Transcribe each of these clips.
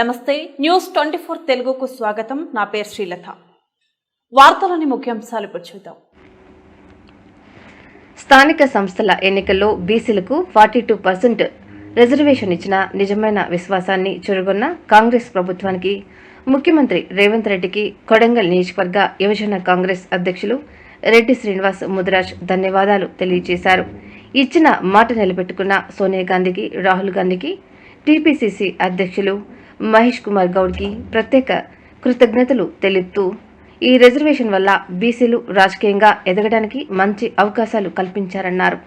నమస్తే news twenty four తెలుగుకు స్వాగతం. నా పేరు శ్రీలత. వార్తలోని ముఖ్యాంశాలు ఇప్పుడు చూద్దాం. స్థానిక సంస్థల ఎన్నికల్లో బీసీలకు ఫార్టీ టూ పర్సెంట్ రిజర్వేషన్ ఇచ్చిన నిజమైన విశ్వాసాన్ని చురుగొన్న కాంగ్రెస్ ప్రభుత్వానికి ముఖ్యమంత్రి రేవంత్ రెడ్డికి కొడంగల్ నియోజకవర్గ యువజన కాంగ్రెస్ అధ్యక్షులు రెడ్డి శ్రీనివాస్ ముదిరాజ్ ధన్యవాదాలు తెలియజేశారు. ఇచ్చిన మాట నిలబెట్టుకున్న సోనియా గాంధీకి రాహుల్ గాంధీకి టీపీసీసీ అధ్యక్షులు మహేష్ కుమార్ గౌడ్కి ప్రత్యేక కృతజ్ఞతలు తెలుపుతూ ఈ రిజర్వేషన్ వల్ల బీసీలు రాజకీయంగా ఎదగడానికి మంచి అవకాశాలు కల్పించారన్నారు.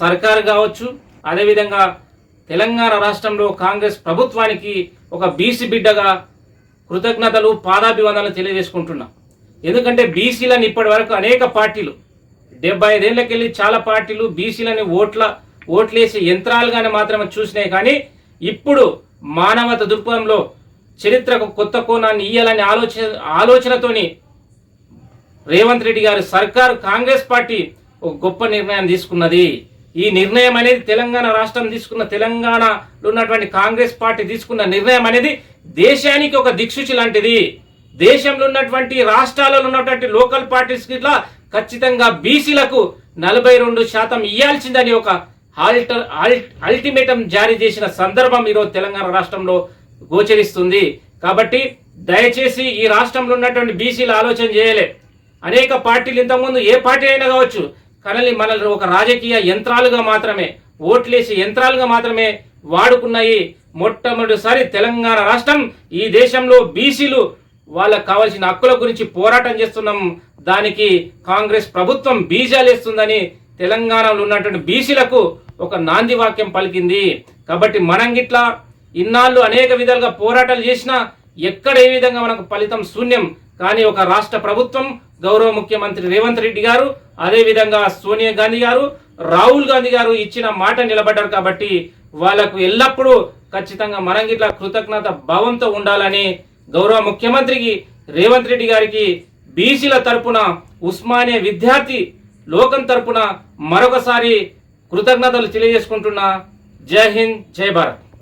సర్కారు కావచ్చు అదేవిధంగా తెలంగాణ రాష్ట్రంలో కాంగ్రెస్ ప్రభుత్వానికి ఒక బీసీ బిడ్డగా కృతజ్ఞతలు పాదాభివందనలు తెలియజేసుకుంటున్నా. ఎందుకంటే బీసీలను ఇప్పటి వరకు అనేక పార్టీలు డెబ్బై ఐదేళ్ళకెళ్ళి చాలా పార్టీలు బీసీలని ఓట్ల ఓట్లేసే యంత్రాలుగానే మాత్రమే చూసినాయి. కానీ ఇప్పుడు మానవత దృక్పథంలో చరిత్రకు కొత్త కోణాన్ని ఇయ్యాలని ఆలోచన ఆలోచనతోని రేవంత్ రెడ్డి గారి సర్కారు కాంగ్రెస్ పార్టీ ఒక గొప్ప నిర్ణయం తీసుకున్నది. ఈ నిర్ణయం అనేది తెలంగాణ రాష్ట్రం తీసుకున్న తెలంగాణలో ఉన్నటువంటి కాంగ్రెస్ పార్టీ తీసుకున్న నిర్ణయం అనేది దేశానికి ఒక దిక్సూచి లాంటిది. దేశంలో ఉన్నటువంటి రాష్ట్రాలలో ఉన్నటువంటి లోకల్ పార్టీస్ ఇట్లా ఖచ్చితంగా బీసీలకు నలభై రెండు శాతం ఇవ్వాల్సిందని ఒక ఆల్టర్ అల్టిమేటం జారీ చేసిన సందర్భం ఈరోజు తెలంగాణ రాష్ట్రంలో గోచరిస్తుంది. కాబట్టి దయచేసి ఈ రాష్ట్రంలో ఉన్నటువంటి బీసీలు ఆలోచన చేయలే. అనేక పార్టీలు ఇంతకుముందు ఏ పార్టీ అయినా కావచ్చు కానీ మనల్ని ఒక రాజకీయ యంత్రాలుగా మాత్రమే ఓట్లేసి యంత్రాలుగా మాత్రమే వాడుకున్నాయి. మొట్టమొదటిసారి తెలంగాణ రాష్ట్రం ఈ దేశంలో బీసీలు వాళ్ళకు కావాల్సిన హక్కుల గురించి పోరాటం చేస్తున్నాం. దానికి కాంగ్రెస్ ప్రభుత్వం బీజాలేస్తుందని తెలంగాణలో ఉన్నటువంటి బీసీలకు ఒక నాంది వాక్యం పలికింది. కాబట్టి మనం గిట్లా ఇన్నాళ్ళు అనేక విధాలుగా పోరాటాలు చేసినా ఎక్కడ ఏ విధంగా మనకు ఫలితం శూన్యం కానీ ఒక రాష్ట్ర ప్రభుత్వం గౌరవ ముఖ్యమంత్రి రేవంత్ రెడ్డి గారు అదే విధంగా సోనియా గాంధీ గారు రాహుల్ గాంధీ గారు ఇచ్చిన మాట నిలబడ్డారు కాబట్టి వాళ్ళకు ఎల్లప్పుడూ ఖచ్చితంగా మనం గిట్లా కృతజ్ఞత భావంతో ఉండాలని గౌరవ ముఖ్యమంత్రికి రేవంత్ రెడ్డి గారికి బీసీల తరపున ఉస్మానియా విద్యార్థి లోకం తరపున మరొకసారి కృతజ్ఞతలు తెలియజేసుకుంటున్నా. జై హింద్ జై భారత్.